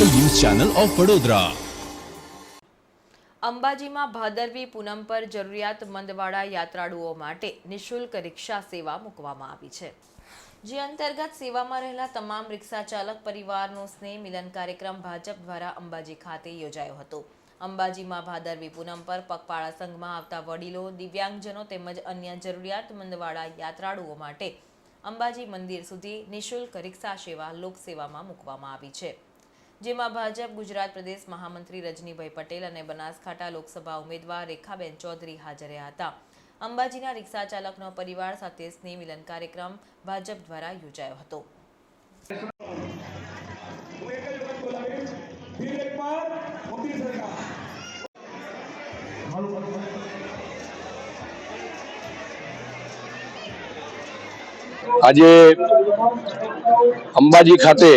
Channel of Vadodara. અંબાજીમાં ભાદરવી પૂનમ પર જરૂરિયાતમંદવાળા યાત્રાળુઓ માટે નિઃશુલ્ક રિક્ષા સેવા મૂકવામાં આવી છે. જે અંતર્ગત સેવામાં રહેલા તમામ રિક્ષા ચાલક પરિવારનો સ્નેહ મિલન કાર્યક્રમ ભાજપ દ્વારા અંબાજી ખાતે યોજાયો હતો. અંબાજીમાં ભાદરવી પૂનમ પર પગપાળા સંઘમાં આવતા વડીલો, દિવ્યાંગજનો તેમજ અન્ય જરૂરિયાતમંદવાળા યાત્રાળુઓ માટે અંબાજી મંદિર સુધી નિઃશુલ્ક રિક્ષા સેવા લોકસેવામાં મૂકવામાં આવી છે. જેમાં ભાજપ, ગુજરાત પ્રદેશ મહામંત્રી રજનીભાઈ પટેલ અને બનાસકાંઠા લોકસભા ઉમેદવાર રેખાબેન ચૌધરી હાજર હતા. અંબાજીના રિક્ષા ચાલકનો પરિવાર સાથે સ્નેહ મિલન કાર્યક્રમ ભાજપ દ્વારા યોજાયો હતો હું એક જ વખત બોલાવીશ ફિર એક બાર મોદી સરકાર મારું પદ આજે અંબાજી ખાતે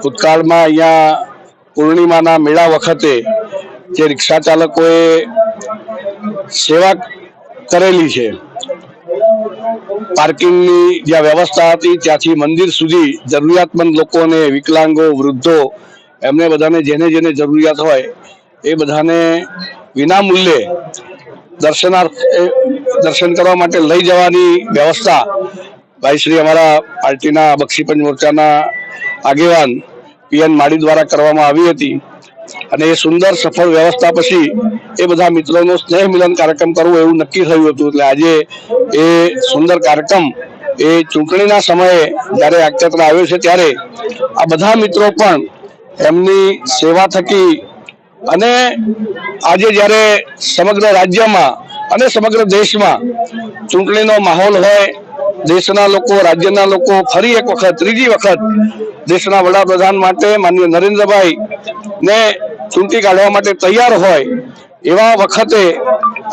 ભૂતકાળમાં અહીંયા પૂર્ણિમાના મેળા વખતે જે રિક્ષા ચાલકોએ સેવા કરેલી છે, પાર્કિંગની જ્યાં વ્યવસ્થા હતી ત્યાંથી મંદિર સુધી જરૂરિયાતમંદ લોકોને, વિકલાંગો, વૃદ્ધો, એમને બધાને જેને જેને જરૂરિયાત હોય એ બધાને વિના મૂલ્યે દર્શનાર્થ દર્શન કરવા માટે લઈ જવાની વ્યવસ્થા ભાઈ શ્રી અમારા પાર્ટીના બક્ષીપંચ મોરચાના આગેવાન પીએન માળી દ્વારા કરવામાં આવી હતી. અને એ સુંદર, સફળ વ્યવસ્થા પછી એ બધા મિત્રોનો સ્નેહ મિલન કાર્યક્રમ કરવો એવું નક્કી થયું હતું. એટલે આજે એ સુંદર કાર્યક્રમ એ ચૂંટણીના સમયે જ્યારે અક્ષેત્ર આવ્યો છે ત્યારે આ બધા મિત્રો પણ એમની સેવા થકી અને આજે જ્યારે સમગ્ર રાજ્યમાં અને સમગ્ર દેશમાં ચૂંટણીનો માહોલ હોય, દેશના લોકો, રાજ્યના લોકો ફરી એક વખત, ત્રીજી વખત દેશના વડાપ્રધાન માટે માનનીય નરેન્દ્રભાઈ ને ચૂંટી કાઢવા માટે તૈયાર હોય એવા વખતે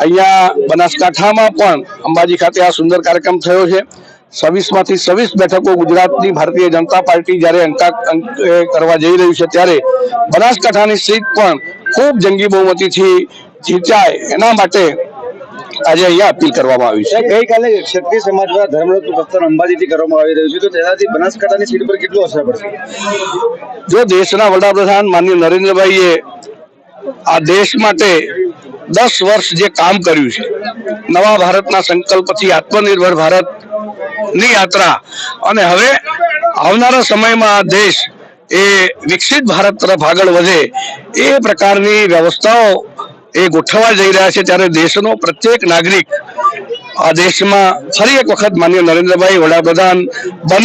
અહીંયા બનાસકાંઠામાં પણ અંબાજી ખાતે આ સુંદર કાર્યક્રમ થયો છે. છવ્વીસમાંથી છવ્વીસ બેઠકો ગુજરાતની ભારતીય જનતા પાર્ટી જ્યારે અંક કરવા જઈ રહ્યું છે ત્યારે બનાસકાંઠાની સીટ પણ ખૂબ જંગી બહુમતીથી જીતાય એના માટે આજે અહીંયા અપીલ કરવામાં આવી છે. ગઈકાલે ક્ષત્રિય સમાજ દ્વારા ધર્મરત્ન પ્રસ્થાન અંબાજીથી કરવામાં આવી રહ્યું છે. તો તેનાથી બનાસકાંઠાની સીટ પર કેટલું અસર પડશે? જો દેશના વડાપ્રધાન માનનીય નરેન્દ્રભાઈએ આ દેશ માટે દસ વર્ષ જે કામ કર્યું છે નવા ભારતના સંકલ્પથી આત્મનિર્ભર ભારતની યાત્રા અને હવે આવનારા સમયમાં આ દેશ એ વિકસિત ભારત તરફ આગળ વધે એ પ્રકારની વ્યવસ્થાઓ એ ગોઠવવા જઈ રહ્યા છે ત્યારે દેશનો પ્રત્યેક નાગરિક આ દેશમાં ફરી એક વખત માન્ય નરેન્દ્રભાઈ વડાપ્રધાન બને